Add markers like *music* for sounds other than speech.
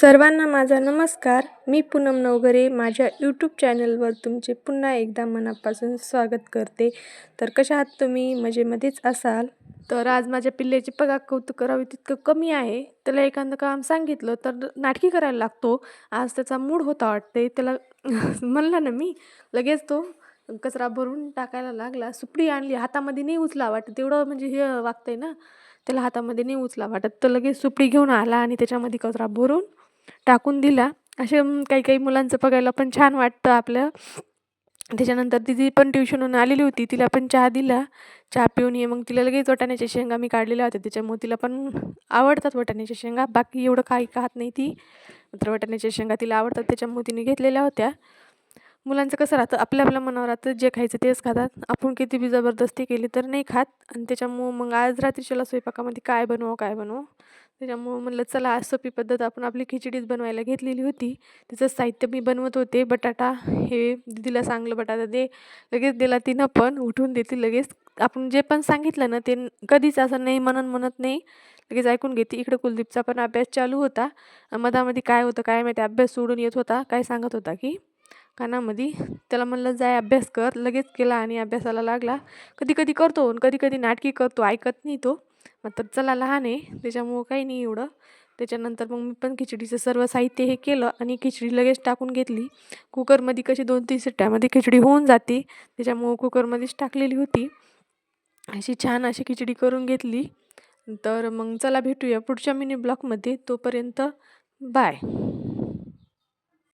सर्वांना माझा नमस्कार. मी पूनम नवघरे माझ्या यूट्यूब चॅनलवर तुमचे पुन्हा एकदा मनापासून स्वागत करते. तर कशा आहात तुम्ही? मजेमध्येच असाल? तर आज माझ्या पिल्ल्याची पगार कौतुक करावे तितकं कमी आहे. त्याला एखादं काम सांगितलं तर नाटकी करायला लागतो. आज त्याचा मूड होता वाटते त्याला *laughs* म्हणलं ना मी लगेच तो कचरा भरून टाकायला लागला. सुपडी आणली. हातामध्ये नाही उचला वाटत. तेवढं म्हणजे हे वागतंय ना. त्याला हातामध्ये नाही उचला वाटत. तर लगेच सुपडी घेऊन आला आणि त्याच्यामध्ये कचरा भरून टाकून दिला. असे काही काही मुलांचं बघायला पण छान वाटतं आपलं. त्याच्यानंतर दिदी पण ट्युशनहून आलेली होती. तिला पण चहा दिला. चहा पिऊन ये मग तिला लगेच वाटाण्याच्या शेंगा मी काढलेल्या होत्या. त्याच्यामुळे तिला पण आवडतात वाटाण्याच्या शेंगा. बाकी एवढं काही खात नाही ती. मात्र वाटाण्याच्या शेंगा तिला आवडतात. त्याच्यामुळे तिने घेतलेल्या होत्या. मुलांचं कसं राहतं? आपल्या आपल्या मनावर राहतं जे खायचं तेच खातात. आपण किती बी जबरदस्ती केली तर नाही खात. आणि त्याच्यामुळं मग आज रात्रीच्याला स्वयंपाकामध्ये काय बनवू काय बनवू? त्याच्यामुळं म्हणलं चला आज सोपी पद्धत आपण आपली खिचडीच बनवायला घेतलेली होती. त्याचं साहित्य मी बनवत होते. बटाटा हे दिदीला सांगलं बटाटा दे. लगेच दिला तिनं पण उठून देते लगेच. आपण जे पण सांगितलं ना ते कधीच असं नाही म्हणून म्हणत नाही. लगेच ऐकून घेते. इकडे कुलदीपचा पण अभ्यास चालू होता. मधामध्ये काय होतं काय माहिती अभ्यास सोडून येत होता. काय सांगत होता की कानामध्ये त्याला म्हणलं जाय अभ्यास कर. लगेच केला आणि अभ्यासाला लागला. कधी कधी करतो कधी कधी नाटकी करतो ऐकत नाही तो. मग तर चला लहान आहे त्याच्यामुळं काही नाही एवढं. त्याच्यानंतर मग मी पण खिचडीचं सर्व साहित्य हे केलं आणि खिचडी लगेच टाकून घेतली. कुकरमध्ये कशी दोन तीन सिट्ट्यामध्ये खिचडी होऊन जाते त्याच्यामुळं कुकरमध्येच टाकलेली होती. अशी छान अशी खिचडी करून घेतली. तर मग चला भेटूया पुढच्या मिनी ब्लॉकमध्ये तोपर्यंत बाय.